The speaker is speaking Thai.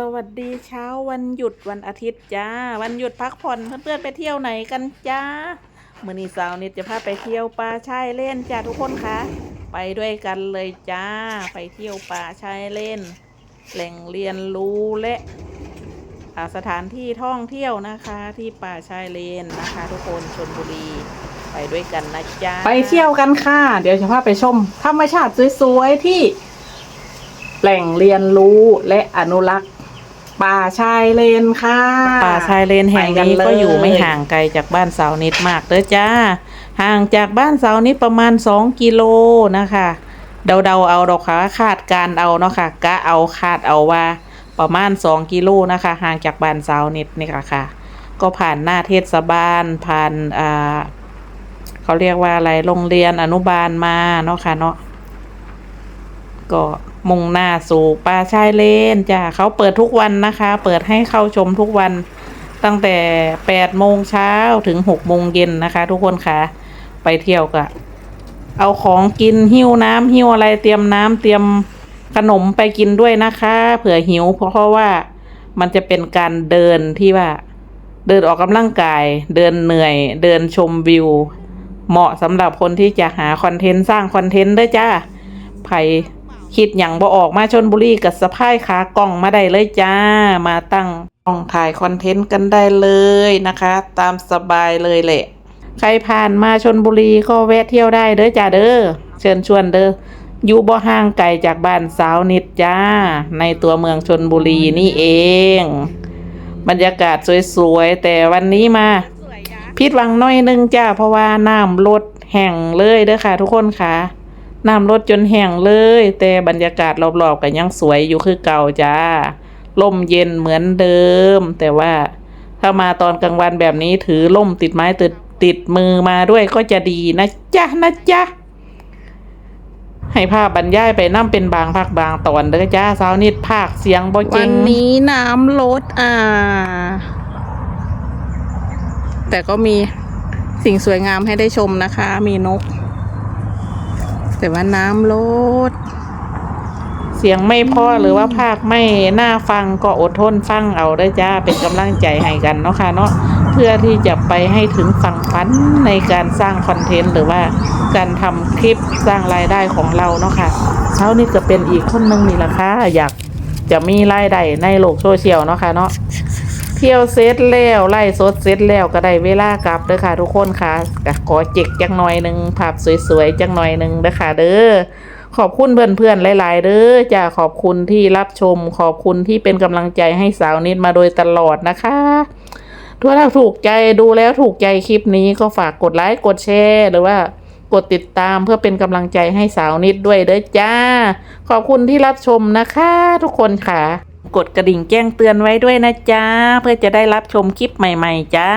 สวัสดีเช้าวันหยุดวันอาทิตย์จ้า วันหยุดพักผ่อนเพื่อนๆไปเที่ยวไหนกันจ้ามื่อนี้สาวนิดจะพาไปเที่ยวป่าชายเล่นจ้าทุกคนคะไปด้วยกันเลยจ้า ไปเที่ยวป่าชายเล่น แหล่งเรียนรู้และสถานที่ท่องเที่ยวนะคะที่ป่าชายเลนนะคะ ทุกคนชนบุรีไปด้วยกันนะจ๊ะไปเที่ยวกันค่ะ เดี๋ยวจะพาไปชมธรรมชาติสวยๆที่แหล่งเรียนรู้และอนุรักษ์ ป่าชายเลนค่ะ ป่าชายเลนแห่งไปกันนี้เลยก็อยู่ไม่ห่างไกลจากบ้านสาวนิดมากเด้อจ้า ห่างจากบ้านสาวนิดประมาณ2กิโลนะคะ เดาๆเอาดอกค่ะคาดการณ์เอาเนาะค่ะกะเอาคาดเอาว่า ประมาณ2กิโลนะคะ ห่างจากบ้านสาวนิดนี่ค่ะค่ะ ก็ผ่านหน้าเทศบาลผ่านอ่าเขาเรียกว่าอะไรโรงเรียนอนุบาลมาเนาะค่ะเนาะ ก็มุ่งหน้าสู่ป่าชายเลนจ้ะเขาเปิดทุกวันนะคะ เปิดให้เข้าชมทุกวันตั้งแต่8โมงเช้าถึง6โมงเย็นนะคะ ทุกคนค่ะ ไปเที่ยวกะเอาของกินหิ้วน้ำหิ้วอะไรเตรียมน้ำเตรียมขนมไปกินด้วยนะคะ เผื่อหิวเพราะเพราะว่ามันจะเป็นการเดินที่ว่า เดินออกกำลังกาย เดินเหนื่อย เดินชมวิว เหมาะสำหรับคนที่จะหาคอนเทนต์สร้างคอนเทนต์ด้วยจ้าไผ คิดอย่างบ่ออกมาชนบุรีกับสะพายขากล่องมาได้เลยจ้า มาตั้งกล้องถ่ายคอนเทนต์กันได้เลยนะคะ ตามสบายเลยแหละ ใครผ่านมาชนบุรีก็แวะเที่ยวได้เด้อจ้าเด้อเชิญชวนเด้ออยู่บ่ห่างไกลจากบ้านสาวนิดจ้า ในตัวเมืองชนบุรีนี่เอง บรรยากาศสวยๆ แต่วันนี้มาผิดวังน้อยนึงจ้า เพราะว่าน้ำลดแห้งเลยเด้อค่ะทุกคนค่ะ น้ำลดจนแห้งเลย แต่บรรยากาศรอบๆก็ยังสวยอยู่คือเก่าจ้าลมเย็นเหมือนเดิม แต่ว่าถ้ามาตอนกลางวันแบบนี้ถือล่มติดไม้ติดติดมือมาด้วยก็จะดีนะจ๊ะนะจ๊ะให้ภาพบรรยายไปน้ำเป็นบางภาคบางตอนเด้อจ้าสาวนิดภาคเสียงบ่เจวันนี้น้ำลดอ่า แต่ก็มีสิ่งสวยงามให้ได้ชมนะคะ มีนก แต่ว่าน้ำลด เสียงไม่พอหรือว่าภาคไม่น่าฟังก็อดทนฟังเอาได้จ้าเป็นกำลังใจให้กันเนาะค่ะเนาะเพื่อที่จะไปให้ถึงฝั่งฝันในการสร้างคอนเทนต์หรือว่าการทำคลิปสร้างรายได้ของเราเนาะค่ะเช้านี้จะเป็นอีกคนหนึงนี่แหละค่ะอยากจะมีรายได้ในโลกโซเชียลเนาะค่ะเนาะ เที่ยวเซตแล้วไล่สดเซตแล้วก็ได้เวลากลับเด้อค่ะ ทุกคนค่ะขอเจ็กจักหน่อยหนึ่งภาพสวยๆจักหน่อยหนึ่งเด้อค่ะ เด้อขอบคุณเพื่อนๆหลาย ๆ เด้อจ้าขอบคุณที่รับชม ขอบคุณที่เป็นกำลังใจให้สาวนิดมาโดยตลอดนะคะถ้าถูกใจดูแล้วถูกใจคลิปนี้ก็ฝากกดไลค์กดแชร์หรือว่ากดติดตามเพื่อเป็นกำลังใจให้สาวนิดด้วยเด้อจ้า ขอบคุณที่รับชมนะคะ ทุกคนค่ะ กดกระดิ่งแจ้งเตือนไว้ด้วยนะจ๊าเพื่อจะได้รับชมคลิปใหม่ ๆ จ้า